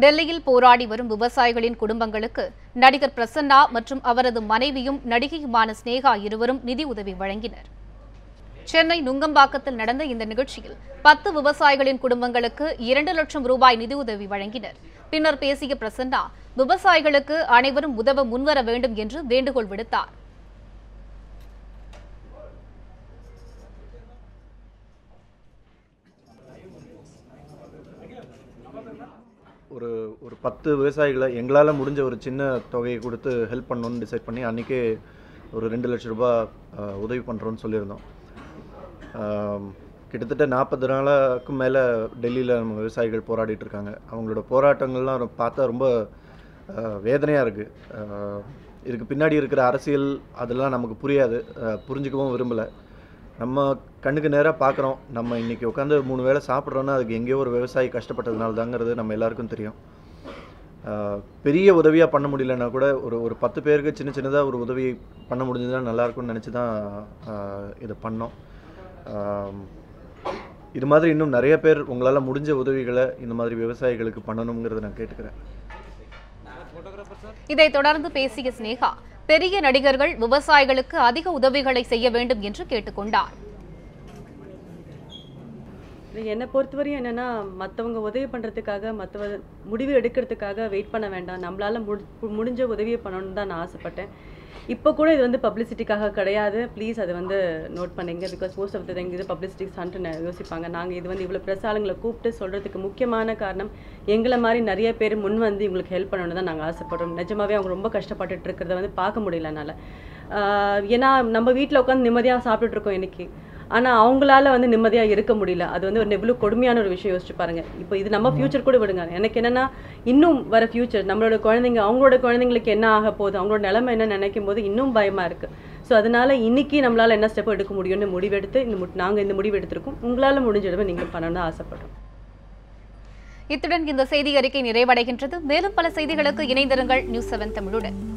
டெல்லியில் போராடி வரும் விவசாயிகளின் குடும்பங்களுக்கு நடிகர் பிரசன்னா மற்றும் அவரது மனைவியும் நடிகையுமான ஸ்னேகா இருவரும் நிதி உதவி வழங்கினர். சென்னை நுங்கம்பாக்கத்தில் நடந்த இந்த நிகழ்ச்சியில் பத்து விவசாயிகளின் குடும்பங்களுக்கு இரண்டு லட்சம் ரூபாய் நிதியுதவி வழங்கினர். பின்னர் பேசிய பிரசன்னா விவசாயிகளுக்கு அனைவரும் உதவ முன்வர வேண்டும் என்று வேண்டுகோள் விடுத்தார். ஒரு ஒரு பத்து விவசாயிகளை எங்களால் முடிஞ்ச ஒரு சின்ன தொகையை கொடுத்து ஹெல்ப் பண்ணணும்னு டிசைட் பண்ணி அன்றைக்கே ஒரு ரெண்டு லட்ச ரூபாய் உதவி பண்ணுறோன்னு சொல்லியிருந்தோம். கிட்டத்தட்ட நாற்பது நாளுக்கும் மேலே டெல்லியில் நம்ம விவசாயிகள் போராடிட்டு இருக்காங்க. அவங்களோட போராட்டங்கள்லாம் பார்த்தா ரொம்ப வேதனையாக இருக்குது இதுக்கு பின்னாடி இருக்கிற அரசியல் அதெல்லாம் நமக்கு புரியாது. புரிஞ்சுக்கவும் விரும்பலை. நம்ம கண்ணுக்கு நேராக பார்க்குறோம் நம்ம இன்றைக்கி உட்காந்து மூணு வேளை சாப்பிட்றோன்னா அதுக்கு எங்கேயோ ஒரு விவசாயி கஷ்டப்பட்டதுனால தாங்கிறது நம்ம எல்லாருக்கும் தெரியும். பெரிய உதவியாக பண்ண முடியலன்னா கூட ஒரு ஒரு பத்து பேருக்கு சின்ன சின்னதாக ஒரு உதவி பண்ண முடிஞ்சதுன்னா நல்லாயிருக்கும்னு நினச்சி தான் இதை பண்ணோம். இது மாதிரி இன்னும் நிறைய பேர் உங்களால் முடிஞ்ச உதவிகளை இந்த மாதிரி விவசாயிகளுக்கு பண்ணணுங்கிறத நான் கேட்டுக்கிறேன். இதை தொடர்ந்து பேசிய ஸ்னேகா பெரிய நடிகர்கள் விவசாயிகளுக்கு அதிக உதவிகளை செய்ய வேண்டும் என்று கேட்டுக்கொண்டார். என்னை பொறுத்தவரையும் என்னன்னா மற்றவங்க உதவி பண்ணுறதுக்காக மற்றவ முடிவு எடுக்கிறதுக்காக வெயிட் பண்ண வேண்டாம். நம்மளால முடி முடிஞ்ச உதவியை பண்ணணும்னு தான் நான் ஆசைப்பட்டேன். இப்போ கூட இது வந்து பப்ளிசிட்டிக்காக கிடையாது. ப்ளீஸ் அதை வந்து நோட் பண்ணிங்க. Because most of the thing இது பப்ளிசிட்டி ஸ்டண்ட்டு யோசிப்பாங்க. நாங்கள் இது வந்து இவ்வளோ ப்ரெஸ் ஆளுங்களை கூப்பிட்டு சொல்கிறதுக்கு முக்கியமான காரணம் எங்களை மாதிரி நிறைய பேர் முன் வந்து இவங்களுக்கு ஹெல்ப் பண்ணணும் தான் நாங்கள் ஆசைப்படுறோம். நிஜமாவே அவங்க ரொம்ப கஷ்டப்பட்டுட்டு இருக்கிறத வந்து பார்க்க முடியல என்னால். ஏன்னா நம்ம வீட்டில் உட்காந்து நிம்மதியாக சாப்பிட்டுட்டு இருக்கோம் இன்னைக்கு. ஆனால் அவங்களால வந்து நிம்மதியாக இருக்க முடியல. அது வந்து ஒரு எவ்வளோ கொடுமையான ஒரு விஷயம் யோசிச்சு பாருங்க. இப்போ இது நம்ம ஃபியூச்சர் கூட விடுங்க. எனக்கு என்னன்னா இன்னும் வர ஃபியூச்சர் நம்மளோட குழந்தைங்க அவங்களோட குழந்தைங்களுக்கு என்ன ஆக போகுது அவங்களோட நிலைமை என்ன நினைக்கும் போது இன்னும் பயமா இருக்கு. ஸோ அதனால இன்னைக்கு நம்மளால என்ன ஸ்டெப் எடுக்க முடியும்னு முடிவெடுத்து இந்த மு- நாங்க இந்த முடிவு எடுத்திருக்கோம். உங்களால முடிஞ்ச நீங்க பண்ணணும்னு ஆசைப்படுறோம் இத்துடன் இந்த செய்தி அறிக்கை நிறைவடைகின்றது. மேலும் பல செய்திகளுக்கு இணைந்திருங்கள். News seven தமிழுடன்.